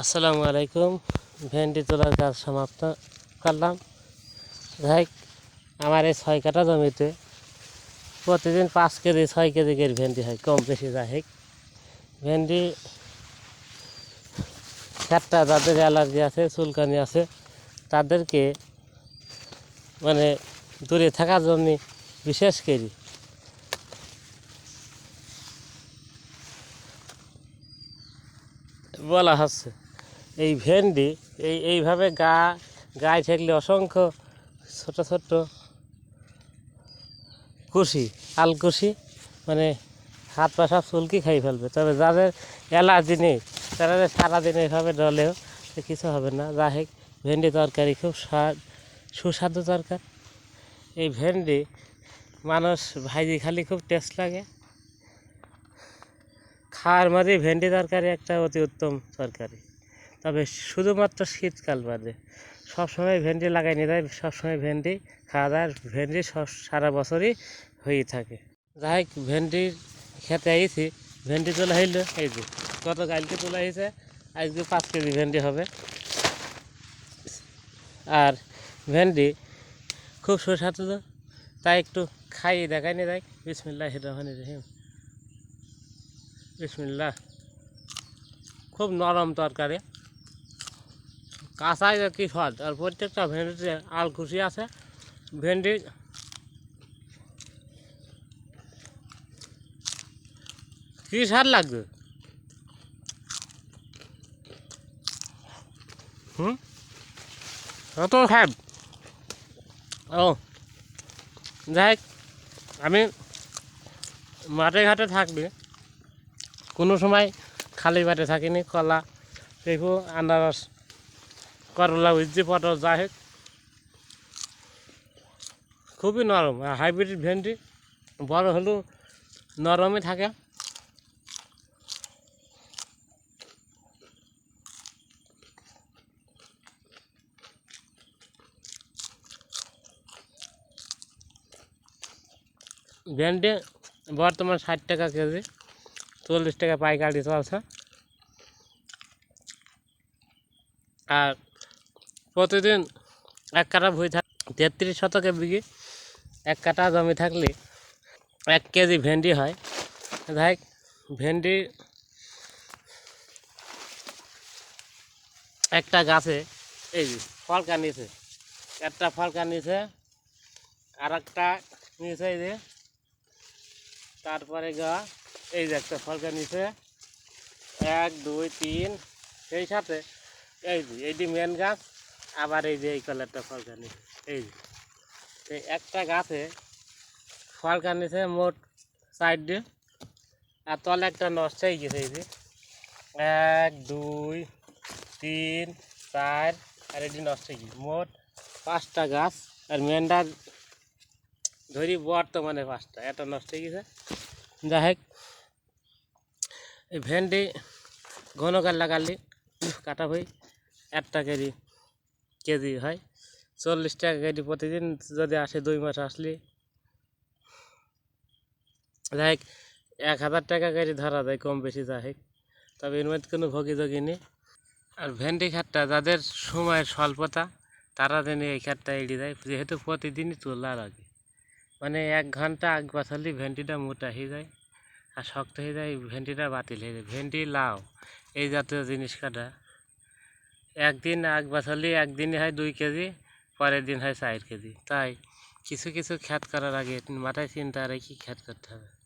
আসসালামু আলাইকুম। ভেন্ডি তোলার কাজ সমাপ্ত করলাম। যাই আমার এই ছয় কাঠা জমিতে প্রতিদিন পাঁচ কেজি, ছয় কেজি করে ভেন্ডি হয়, কম বেশি যাই হোক। ভেন্ডি খেটটা যাদের অ্যালার্জি আছে, চুলকানি আছে, তাদেরকে মানে দূরে থাকার জন্য বিশেষ করি বলা হচ্ছে। এই ভেন্ডি, এই এইভাবে গা, গায়ে ঠেকলে অসংখ্য ছোট ছোট কুশি, আলকুশি মানে হাত পা সব চুলকি খাই ফেলবে। তবে যাদের অ্যালার্জি নেই, তারা সারাদিন এইভাবে ডলেও কিছু হবে না। যা হোক, ভেন্ডি তরকারি খুব স্বাদ, সুস্বাদু তরকার। এই ভেন্ডি মানুষ ভাজি খালি খুব টেস্ট লাগে। খাওয়ার মাঝে ভেন্ডি তরকারি একটা অতি উত্তম তরকারি। তবে শুধুমাত্র শীতকাল বাদে। সবসময় ভেন্ডি লাগাই নিয়ে যায় সবসময় ভেন্ডি, খাওয়া আর ভেন্ডি সব সারা বছরই হয়ে থাকে। যাই হোক, ভেন্ডির খেতে আইছি, ভেন্ডি তোলা হইল এই যে গত কালকে তোলা হয়েছে আজকে পাঁচ কেজি ভেন্ডি হবে। আর ভেন্ডি খুব সুস্বাদু, তাই একটু খাইয়ে দেখাই নিয়ে যাই বিসমিল্লাহ রহমান রহিম। বিসমিল্লাহ। খুব নরম তরকারি। কাঁচাই কি স্বাদ আর প্রত্যেকটা ভেন্ডিতে আল খুশি আছে। ভেন্ডি কি স্বাদ লাগবে? হুম? কত খাব ও, যাই আমি মাঠে ঘাটে থাকবে। কোনো সময় খালি পেটে থাকিনি, কলা পেঁপু আনারস করলা, উজ্জি পটল, যাই হোক। খুবই নরম হাইব্রিড ভেন্ডি, বড় হলেও নরমই থাকে। ভেন্ডি বর্তমান ষাট টাকা কেজি, চল্লিশ টাকা পাইকারি চলছে। আর প্রতিদিন এক কাটা ভুঁই থাক তেত্রিশ শতকে বিঘি এক কাটা জমি থাকলে এক কেজি ভেন্ডি হয়। যাই ভেন্ডি একটা গাছে, এই যে ফলকা নিছে, একটা ফলকা নিছে আর একটা নিচে এই যে, তারপরে গা, এই যে একটা ফলকা নিচে এক, দুই, তিন, সেই সাথে এই যে এইটি মেন গাছ আবার এই যে এই কালারটা ফলকা নিচে এই যে। এই একটা গাছে ফলকা নিচে মোট সাইড দিয়ে আর তলে একটা নষ্ট হয়ে গেছে, এই যে। এক, দুই, তিন, চার, আর এটি নষ্ট হয়ে গেছে। মোট পাঁচটা গাছ, আর মেনটা ধরি বর্তমানে পাঁচটা এটা নষ্ট হয়ে গেছে। যাই হোক, এই ভেন্ডি ঘনকাল লাগালি কাটা হই একটা কেজি। কেজি হয়। চল্লিশ টাকা কেজি প্রতিদিন যদি আসে দুই মাস আসলে। যাই হোক এক হাজার টাকা কেজি ধরা যায়, কম বেশি যাই তবে এর মধ্যে কোনো ভোগী নেই। আর ভেন্ডি খাটটা যাদের সময়ের স্বল্পতা, তারা যেন এই খাটটা এড়িয়ে যায়, যেহেতু প্রতিদিনই তোলা লাগে মানে এক ঘণ্টা আগ বাছালি ভেন্ডিটা মোটা হয়ে যায় আর শক্ত হয়ে যায়, ভেন্ডিটা বাতিল হয়ে যায়। ভেন্ডি লাউ, এই জাতীয় জিনিস কাটা একদিন আগ বাছালি একদিনই হয় দুই কেজি পরের দিন হয় চার কেজি তাই কিছু কিছু খ্যাত করার আগে মাথায় চিন্তা রেখে খ্যাত করতে হবে